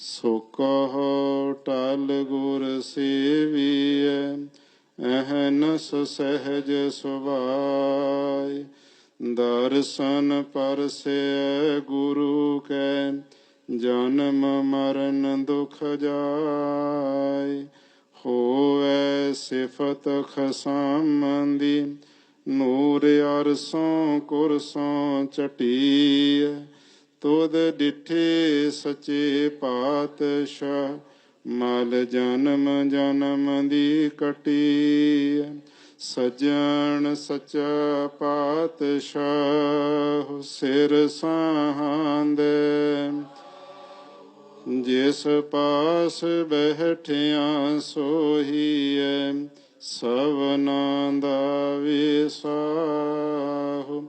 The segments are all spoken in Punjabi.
ਸੋ ਕਹੋ ਟਲ ਗੁਰ ਸੇਵੀਐ, ਅਹਨਸ ਸਹਿਜ ਸੁਭਾਈ ਦਰਸ਼ਨ ਪਰਸੈ ਗੁਰੂ ਕੈ, ਜਨਮ ਮਰਨ ਦੁਖ ਜਾਏ ਹੋਵੇ ਸਿਫਤ ਖਸਾਮੰਦੀ, ਨੂਰ ਅਰਸੋਂ ਕੁਰਸੋਂ ਚਟੀਐ। ਤੁਧ ਡਿਠੇ ਸਚੇ ਪਾਤਸ਼ਾਹ, ਮਲ ਜਨਮ ਜਨਮ ਦੀ ਕਟੀ। ਸਜਣ ਸਚਾ ਪਾਤਸ਼ਾਹ, ਸਿਰ ਸਾਹੰਦੇ। ਜਿਸ ਪਾਸ ਬਹਿਠਿਆ ਸੋਹੀਐ ਸਵਨਾ ਦਾ ਵਿਸਾਹੁ।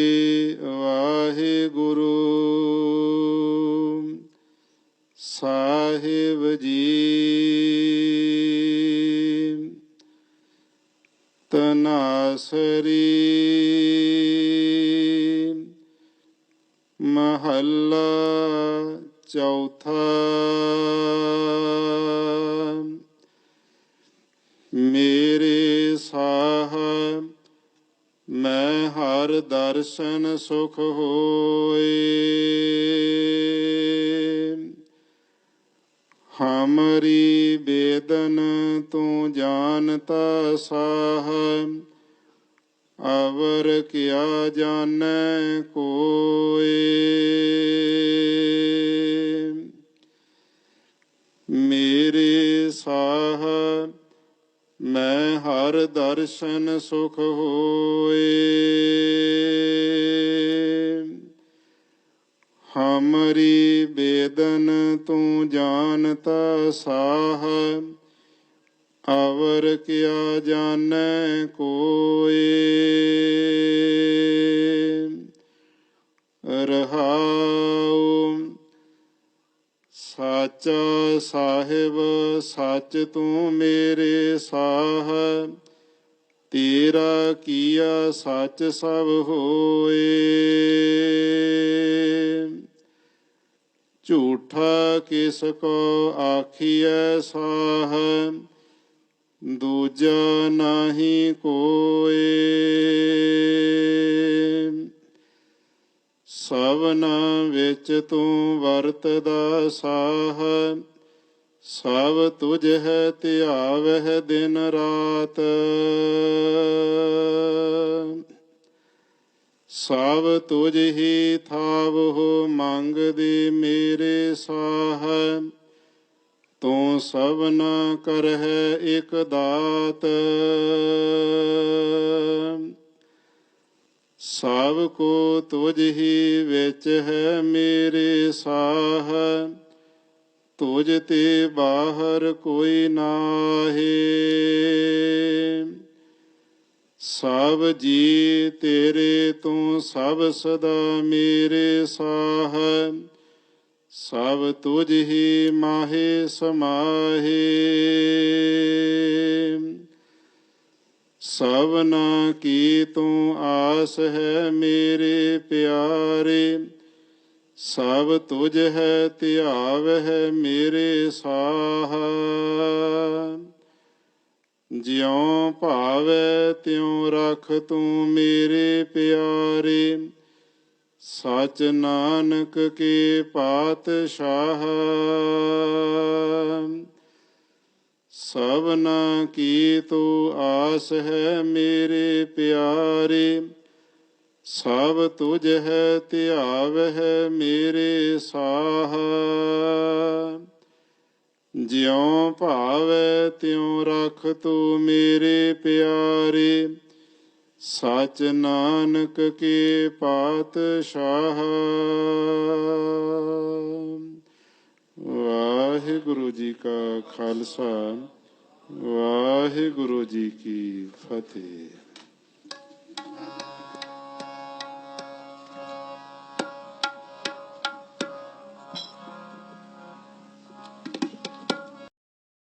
ਸਾਹਿਬ ਜੀ। ਤਨਾਸਰੀ ਮਹੱਲਾ ਚੌਥਾ। ਮੇਰੇ ਸਾਹ ਮੈਂ ਹਰ ਦਰਸ਼ਨ ਸੁਖ ਹੋਏ। ਹਮਰੀ ਬੇਦਨ ਤੂੰ ਜਾਣਤਾ ਸਾਹ, ਅਵਰ ਕਿਆ ਜਾਣੈ ਕੋਏ। ਮੇਰੇ ਸਾਹ, ਮੈਂ ਹਰ ਦਰਸ਼ਨ ਸੁਖ ਹੋਏ। ਹਮਰੀ ਬੇਦਨ ਤੂੰ ਜਾਣਤਾ ਸਾਹ, ਅਵਰ ਕਿਆ ਜਾਣੈ ਕੋਏ। ਰਹਾਉ ਸਾਚਾ ਸਾਹਿਬ, ਸੱਚ ਤੂੰ ਮੇਰੇ ਸਾਹ, ਤੇਰਾ ਕੀਆ ਸੱਚ ਸਭ ਹੋਏ। ਝੂਠਾ ਕਿਸ ਕੋ ਆਖੀਐ ਸਾਹ, ਦੂਜਾ ਨਾਹੀ ਕੋਏ। ਸਭਨਾ ਵਿੱਚ ਤੂੰ ਵਰਤਦਾ ਸਾਹ, ਸਭ ਤੁਝ ਹੈ ਧਿਆਵਹਿ ਦਿਨ ਰਾਤ। ਸਭ ਤੁਝ ਹੀ ਥਾਵ ਹੋ ਮੰਗਦੇ ਮੇਰੇ ਸਾਹ। ਤੂੰ ਸਭਨਾ ਕਰਹਿ ਇਕ ਦਾਤ। ਸਭ ਕੋ ਤੁਝ ਹੀ ਵਿੱਚ ਹੈ ਮੇਰੇ ਸਾਹ। ਤੁਝ ਤੇ ਬਾਹਰ ਕੋਈ ਨਾਹੀ। ਸਭ ਜੀ ਤੇਰੇ ਤੂੰ ਸਭ ਸਦਾ ਮੇਰੇ ਸਾਹ। ਸਭ ਤੁਝ ਹੀ ਮਾਹੇ ਸਮਾਹੇ। ਸਭਨਾ ਕੀ ਤੂੰ ਆਸ ਹੈ ਮੇਰੇ ਪਿਆਰੇ। ਸਭ ਤੁਝ ਹੈ ਧਿਆਵ ਹੈ ਮੇਰੇ ਸਾਹ। ਜਿਉ ਭਾਵੈ ਤਿਉ ਰਖ ਤੂੰ ਮੇਰੇ ਪਿਆਰੇ। ਸਚ ਨਾਨਕ ਕੀ ਪਾਤਸ਼ਾਹ। ਸਭਨਾ ਕੀ ਤੂੰ ਆਸ ਹੈ ਮੇਰੇ ਪਿਆਰੇ। ਸਭ ਤੁਝ ਹੈ ਧਿਆਵ ਹੈ ਮੇਰੇ ਸਾਹ। ਜਿਉ ਭਾਵੈ ਤਿਉ ਰਖ ਤੂੰ ਮੇਰੇ ਪਿਆਰੇ। ਸਚ ਨਾਨਕ ਕੀ ਪਾਤਸ਼ਾਹ। ਵਾਹਿਗੁਰੂ ਜੀ ਕਾ ਖਾਲਸਾ, ਵਾਹਿਗੁਰੂ ਜੀ ਕੀ ਫਤਿਹ।